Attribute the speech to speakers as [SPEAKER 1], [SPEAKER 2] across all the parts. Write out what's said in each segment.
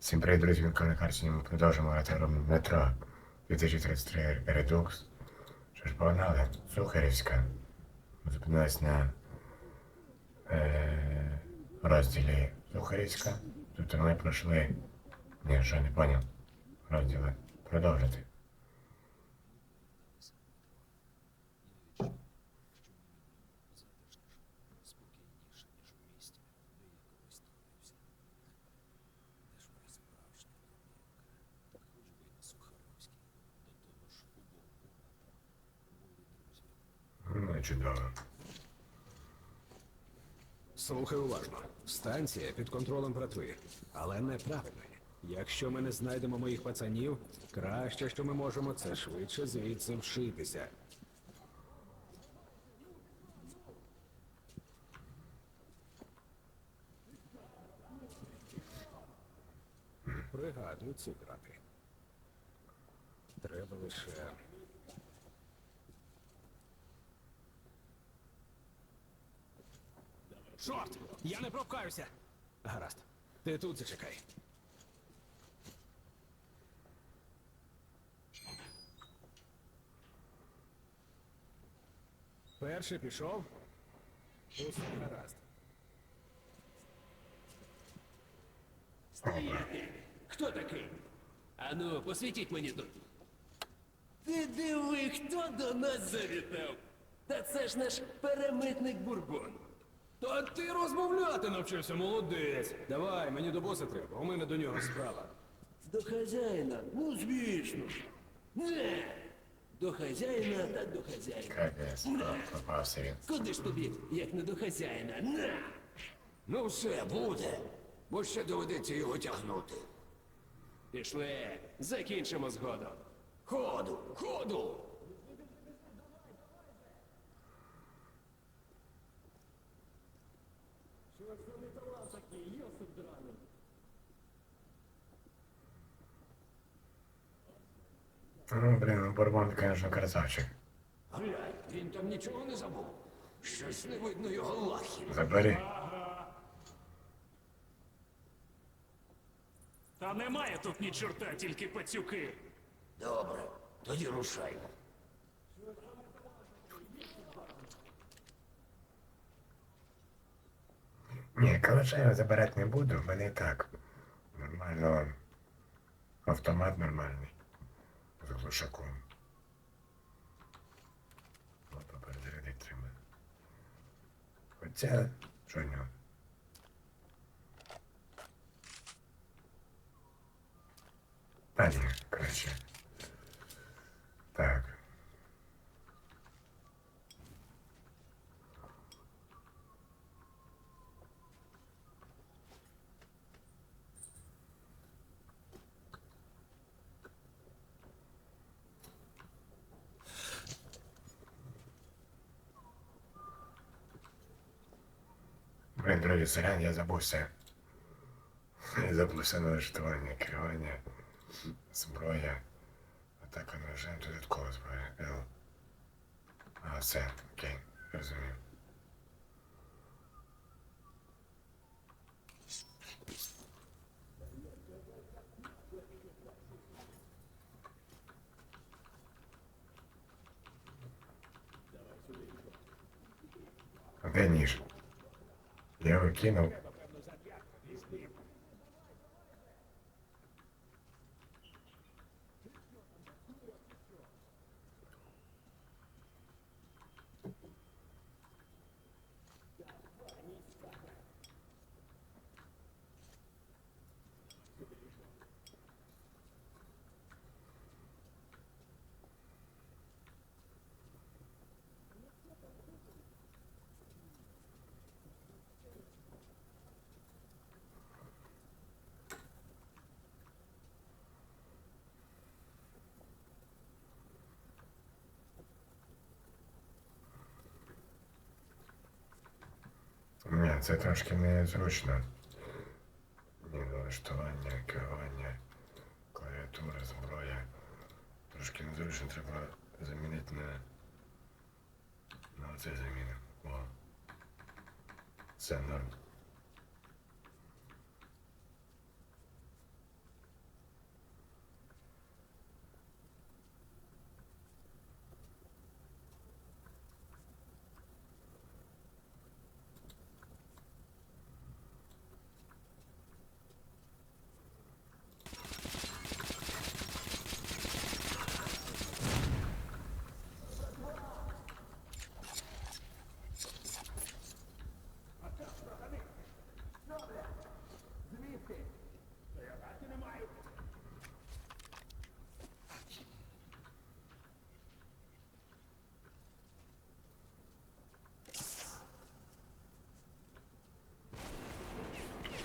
[SPEAKER 1] Всім привіт, друзі, він Карсі, ми продовжуємо грати в метро 2033 Redux. Що ж, погнали, Сухарівська. Ми зупинились на е, розділі Сухарівська. Тут ми пройшли. Ні, що не поняв. Розділи. Продовжити. І чудово.
[SPEAKER 2] Слухай уважно. Станція під контролем братви, але неправильної. Якщо ми не знайдемо моїх пацанів, краще, що ми можемо, це швидше звідси вшитися. Пригадую ці грати. Треба лише. Чорт! Я не пропкаюся! Гаразд. Ти тут зачекай. Перший пішов. Усе гаразд.
[SPEAKER 3] Стояти! Хто такий? Ану, посвітіть мені тут. Ти диви, хто до нас завітав? Та це ж наш перемитник Бурбон.
[SPEAKER 2] Та ти розмовляти навчився, молодець. Давай, мені до боса треба, у мене до нього справа.
[SPEAKER 3] До хазяїна? Ну, звісно. Не. До хазяїна та до хазяїна.
[SPEAKER 1] Капець, попався він.
[SPEAKER 3] Куди ж тобі, як не до хазяїна? На!
[SPEAKER 4] Ну все, буде. Бо ще доведеться його тягнути.
[SPEAKER 3] Пішли, закінчимо згодом.
[SPEAKER 4] Ходу, ходу.
[SPEAKER 1] Ну, блін, Бурбон, звісно, красавчик.
[SPEAKER 4] Глянь, він там нічого не забув. Щось не видно його лахів.
[SPEAKER 1] Забери.
[SPEAKER 5] Та немає тут ні чорта, тільки пацюки.
[SPEAKER 4] Добре, тоді рушаймо.
[SPEAKER 1] Ні, калаша я забирати не буду, в мене і так. Нормально. Автомат нормальний. З глушаком. Опа, перезарядить треба. Хоча, що нього? Та ні, краще. Так. Блін, друзі, сорян, я забувся. Я забувся налаштування, керування, зброя. Атака ножем, додаткова зброя. Л. А, все, окей, розумію. А де ніж? Я його кинув. Ні, це трошки незручно. Ні, налаштування, керування, клавіатура, зброя. Трошки незручно треба замінити на. На оце заміни. О. Це норм.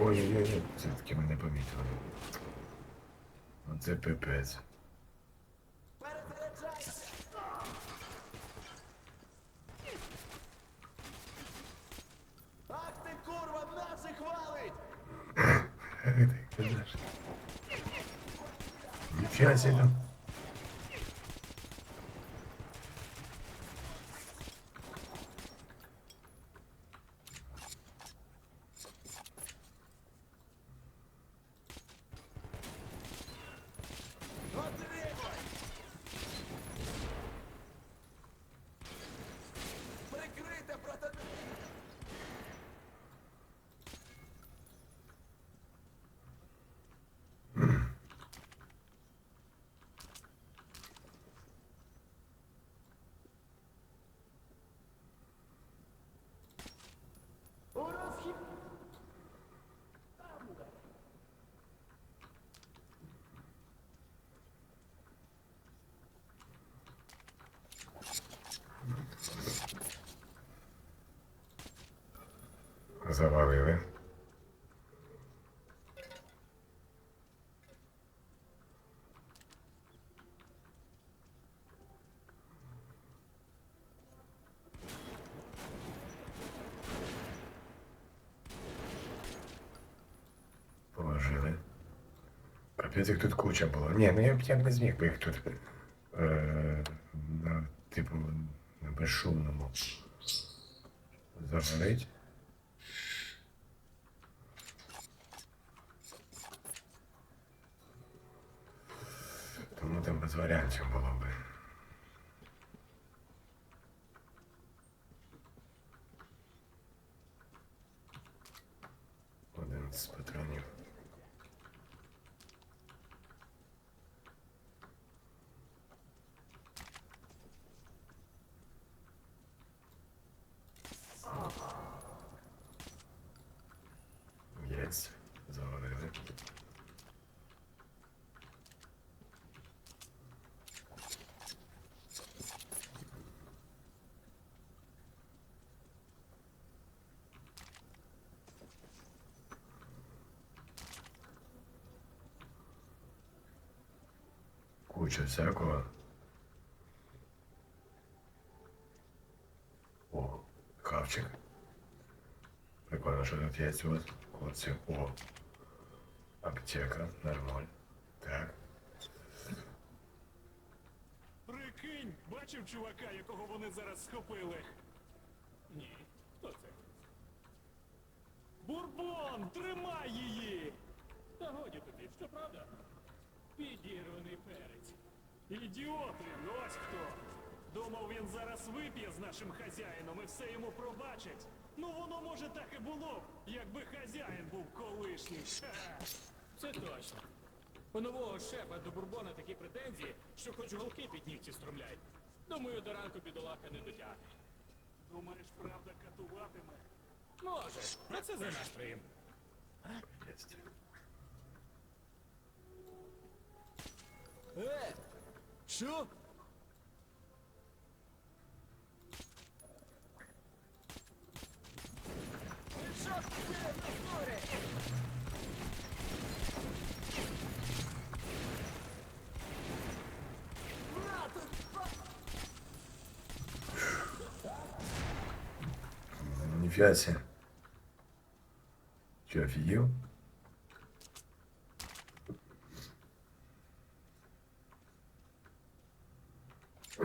[SPEAKER 1] Ой-ой-ой, все-таки мене помітили. Оце пипець. Завалили. Їх тут куча було. Ні, ну я б я б не зміг би їх тут. Е, на, типу, на безшумному. Завалить. Тому там без варіантів було би. Один з патронів. Єсть. Завалили. Куча всякого. О, хавчик. Прикольно, що тут є ось. Оце. О. Аптека. Нормаль. Так.
[SPEAKER 5] Прикинь, бачив чувака, якого вони зараз схопили. Ні, хто це? Бурбон, тримай її! Та годі тобі, що правда? Підірваний перець. Ідіоти, ось хто. Думав, він зараз вип'є з нашим хазяїном і все йому пробачить. Ну воно може так і було, б, якби хазяїн був колишній. Ха.
[SPEAKER 6] Це точно. У нового шефа до Бурбона такі претензії, що хоч голки під нігті стромляй. Думаю, до ранку бідолаха не дотягне.
[SPEAKER 5] Думаєш, правда катуватиме?
[SPEAKER 6] Може, а це за настроєм.
[SPEAKER 3] Е! Що?
[SPEAKER 1] Ніфіга себе. Че, офігел? А,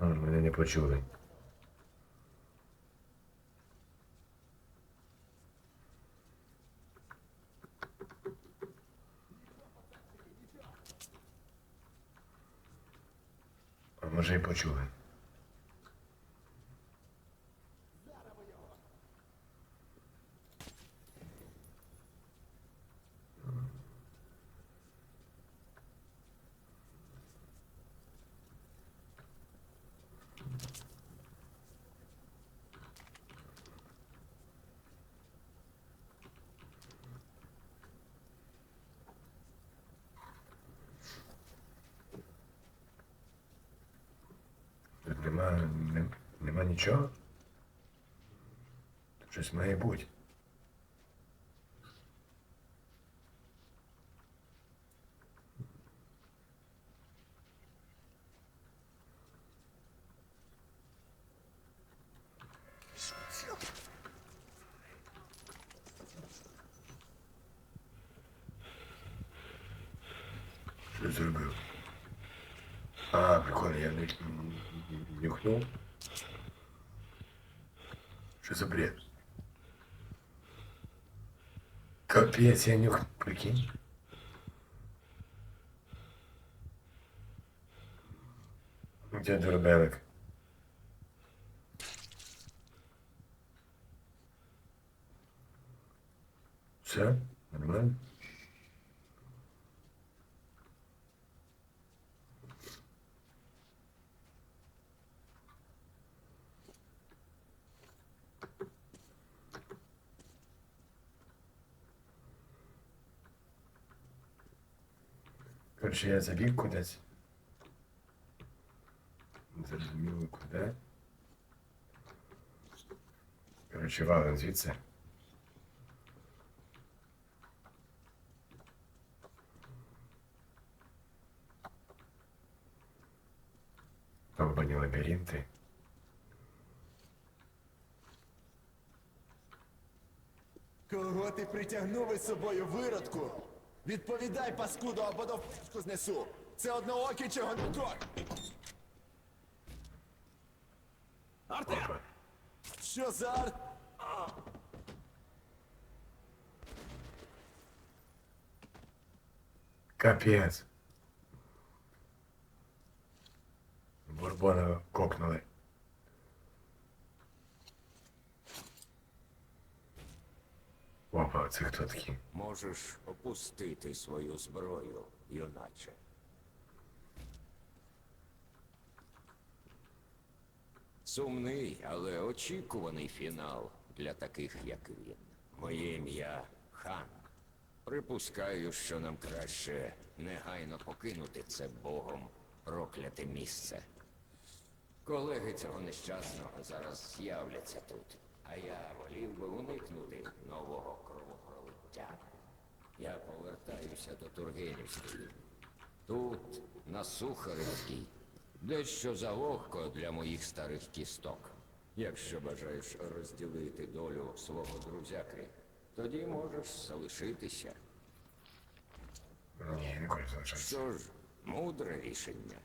[SPEAKER 1] мене не почули. А може і почули. Тут нема, нема нічого? Тут щось має бути. Що я зробив? А, прикольно, я не нюхнув. Що за бред? Капець, я нюх... Прикинь. Где дурбелик? Все? Нормально? Короче, я забіг кудись. Зрозуміло куди. Короче, валим звідси. Довбані лабіринти.
[SPEAKER 7] Кого ти притягнув із собою виродку? Відповідай, паскудо, або до в***ку знесу. Це одноокий чи гонкор?
[SPEAKER 1] Опа.
[SPEAKER 7] Що за арт?
[SPEAKER 1] Капець. Бурбона кокнули. Опа, це хто такі?
[SPEAKER 4] Можеш опустити свою зброю, юначе. Сумний, але очікуваний фінал для таких, як він. Моє ім'я хан. Припускаю, що нам краще негайно покинути це богом прокляте місце. Колеги цього нещасного зараз з'являться тут, а я волів би уникнути нового кровопролиття. Я повертаюся до Тургенівської. Тут, на Сухаревській, дещо залогко для моїх старих кісток. Якщо бажаєш розділити долю свого друзяки, тоді можеш залишитися. Що ж, мудре рішення.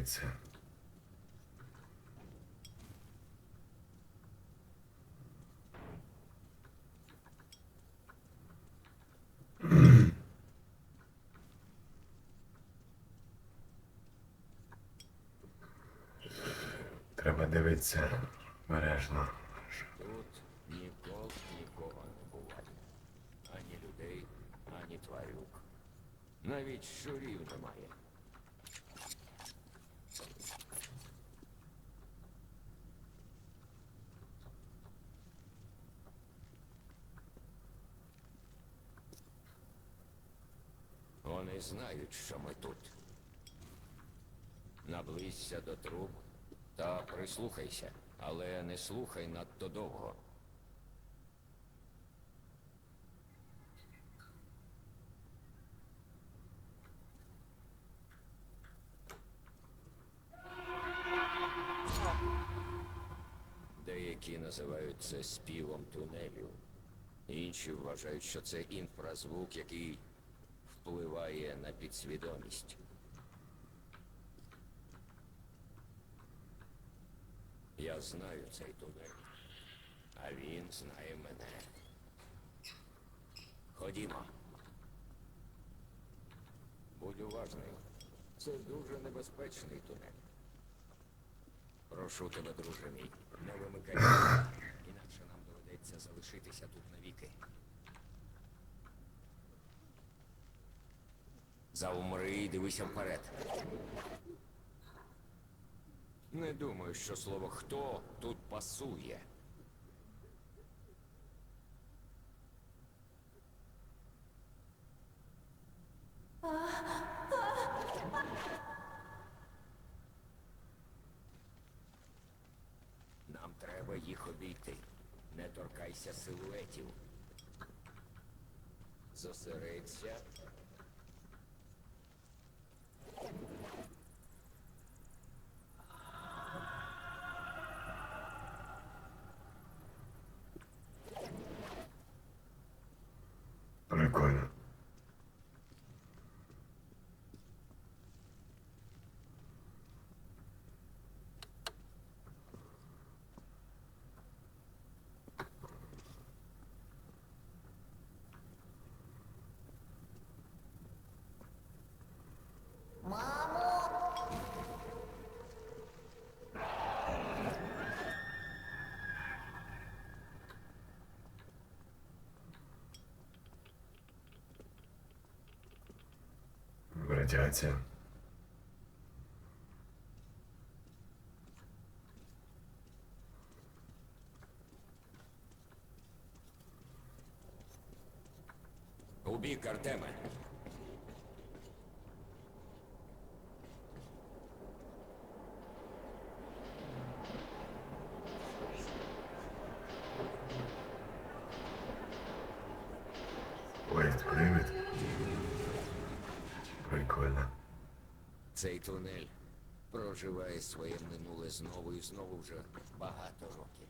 [SPEAKER 1] Подивитися. Треба дивитися бережно.
[SPEAKER 4] Тут ніколи нікого не буває. Ані людей, ані тварюк. Навіть щурів немає. Вони знають, що ми тут. Наблизься до труб та прислухайся, але не слухай надто довго. Деякі називають це співом тунелю. Інші вважають, що це інфразвук, який впливає на підсвідомість. Я знаю цей тунель, а він знає мене. Ходімо. Будь уважний. Це дуже небезпечний тунель. Прошу тебе, друже мій, не вимикай, інакше нам доведеться залишитися тут навіки. Заумри і дивися вперед. Не думаю, що слово хто тут пасує. Нам треба їх обійти. Не торкайся силуетів. Зосередься.
[SPEAKER 1] Радіація.
[SPEAKER 4] Цей тунель проживає своє минуле знову і знову вже багато років.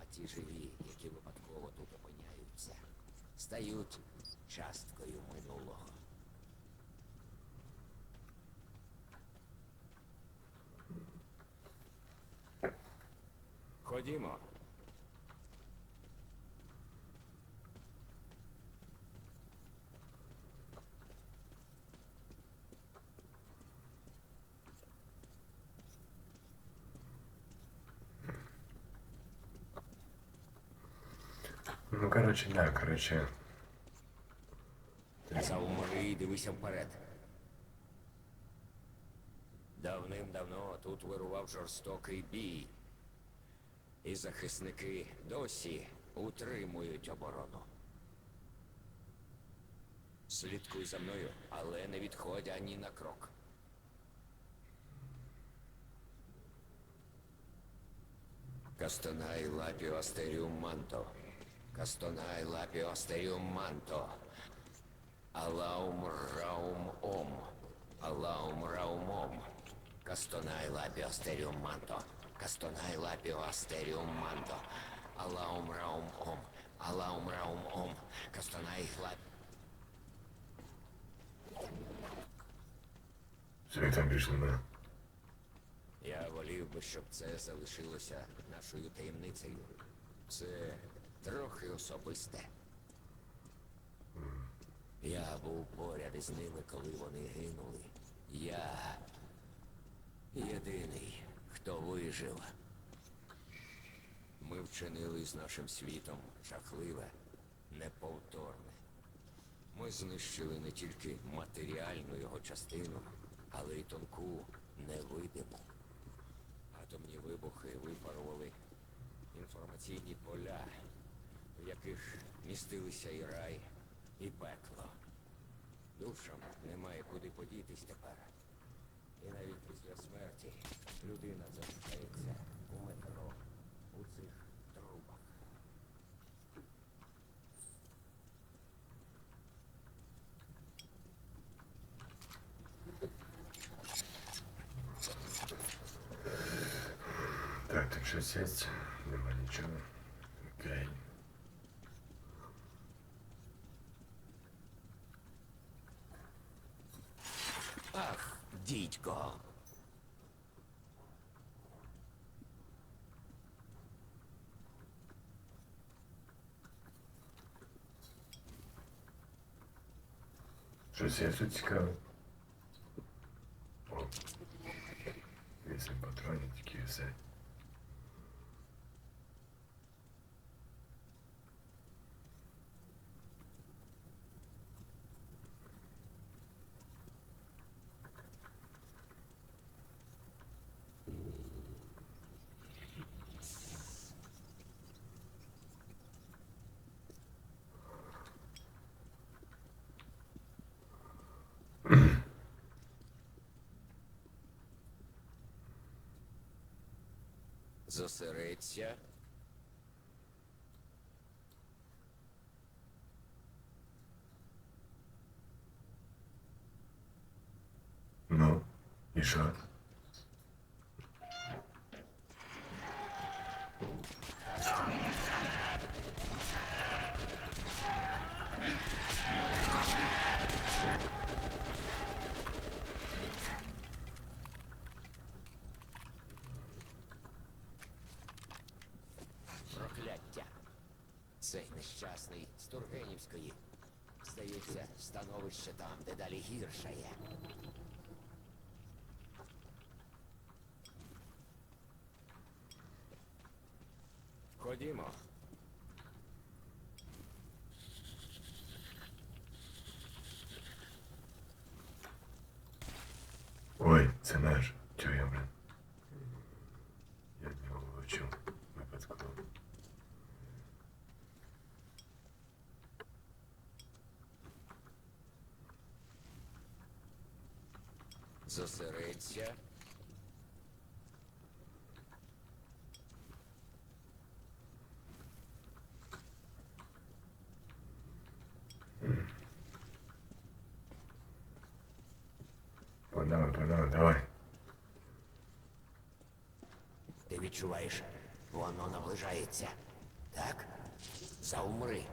[SPEAKER 4] А ті живі, які випадково тут опиняються, стають часткою минулого. Ходімо.
[SPEAKER 1] Короче, да, короче.
[SPEAKER 4] Заумри і дивися вперед. Давним-давно тут вирував жорстокий бій. І захисники досі утримують оборону. Слідкуй за мною, але не відходь ані на крок. Кастонай лапіо астеріум манто. Кастонай лапіо астеріум манто. Алаум раум ом. Алаум раум ом. Кастонай лапіо астеріум манто. Кастонай лапіо астеріум манто. Алаум раум ом. Алаум раум ом. Кастонай лапіо.
[SPEAKER 1] Все, там немає.
[SPEAKER 4] Я волів би, щоб це залишилося нашою таємницею. Це трохи особисте. Я був поряд із ними, коли вони гинули. Я єдиний, хто вижив. Ми вчинили з нашим світом жахливе, неповторне. Ми знищили не тільки матеріальну його частину, але й тонку, невидиму. Атомні вибухи випарували інформаційні поля, в яких містилися і рай, і пекло. Душам немає куди подітись тепер. І навіть після смерті людина залишається у метро, дідько.
[SPEAKER 1] Щось є тут цікаве. О, вісім патронів, тільки все.
[SPEAKER 4] Зосередься.
[SPEAKER 1] Ну, і що?
[SPEAKER 4] Прокляття. Цей нещасний з Тургенівської. Здається, становище там дедалі гіршає. Ходімо.
[SPEAKER 1] Ой, це наш. Чого я,
[SPEAKER 4] Зосередься.
[SPEAKER 1] Погнали, погнали, давай.
[SPEAKER 4] Ти відчуваєш, воно наближається. Так? Заумри.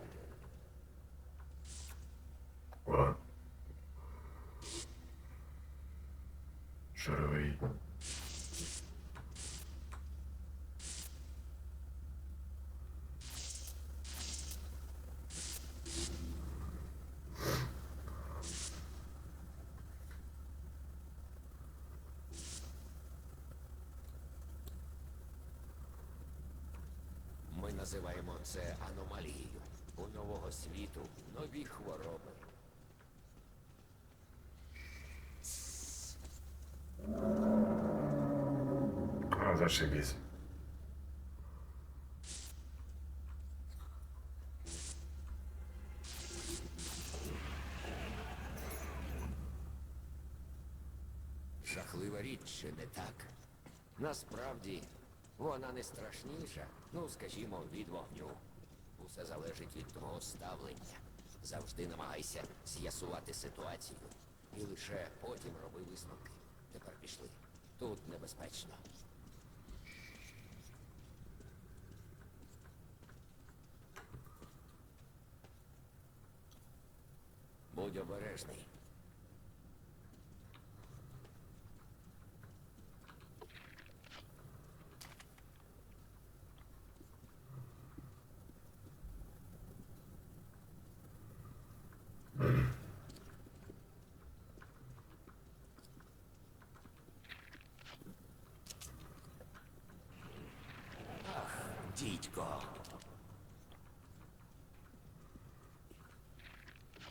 [SPEAKER 4] Називаємо це аномалією. У нового світу нові хвороби.
[SPEAKER 1] А, зашибись.
[SPEAKER 4] Жахлива річ, чи не так? Насправді, вона не страшніша, ну, скажімо, від вогню. Усе залежить від твого ставлення. Завжди намагайся з'ясувати ситуацію. І лише потім роби висновки. Тепер пішли. Тут небезпечно. Будь обережний. Дідько.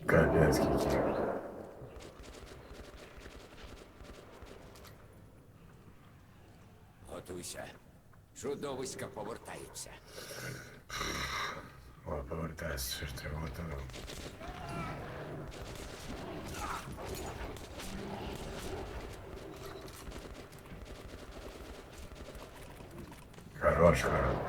[SPEAKER 1] Капець скільки.
[SPEAKER 4] Готуйся. Чудовиська повертаються.
[SPEAKER 1] О, повертайся, що ж треба готовим. Хорош, хорош.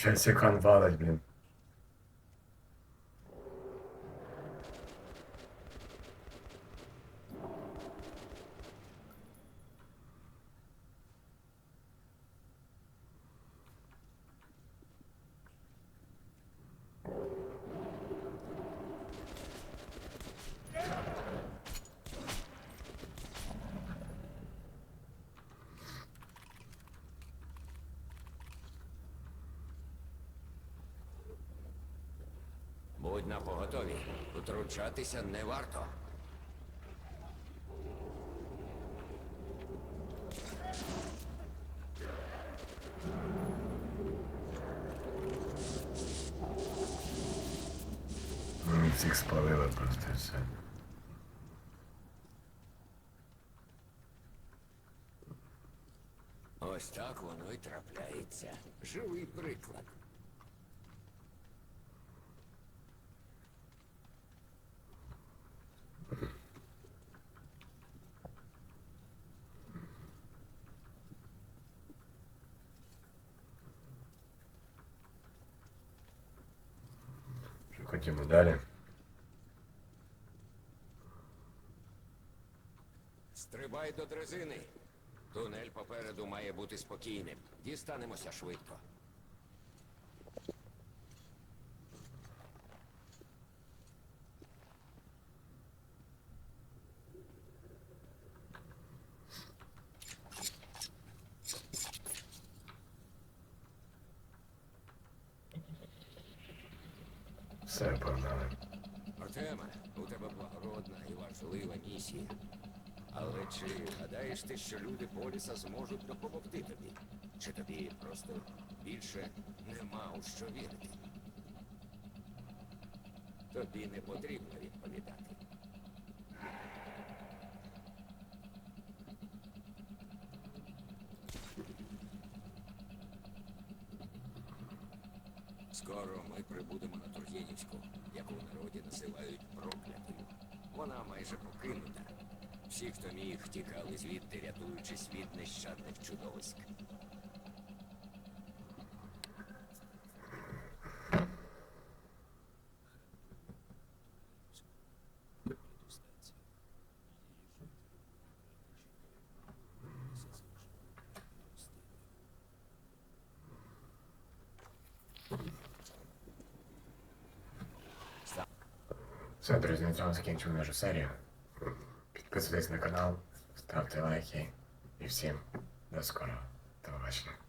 [SPEAKER 1] Нічого себе кан валить, блін.
[SPEAKER 4] Будь на поготові. Утручатися не варто.
[SPEAKER 1] Всіх спалили просто все.
[SPEAKER 4] Ось так воно й трапляється. Живий
[SPEAKER 1] Ходімо далі.
[SPEAKER 4] Стрибай до дрезини. Тунель попереду має бути спокійним. Дістанемося швидко.
[SPEAKER 1] Все, погнали.
[SPEAKER 4] Артеме, у тебе благородна і важлива місія. Але чи гадаєш ти, що люди Поліса зможуть допомогти тобі? Чи тобі просто більше нема у що вірити? Тобі не потрібно відповідати. Скоро ми прибудемо на Тургенівську, яку в народі називають проклятою. Вона майже покинута. Всі, хто міг, тікали звідти, рятуючись від нещадних чудовиськ.
[SPEAKER 1] Все, друзі, на цьому закінчимо нашу серію. Підписуйтесь на канал, ставте лайки і всім до скорого. До побачення.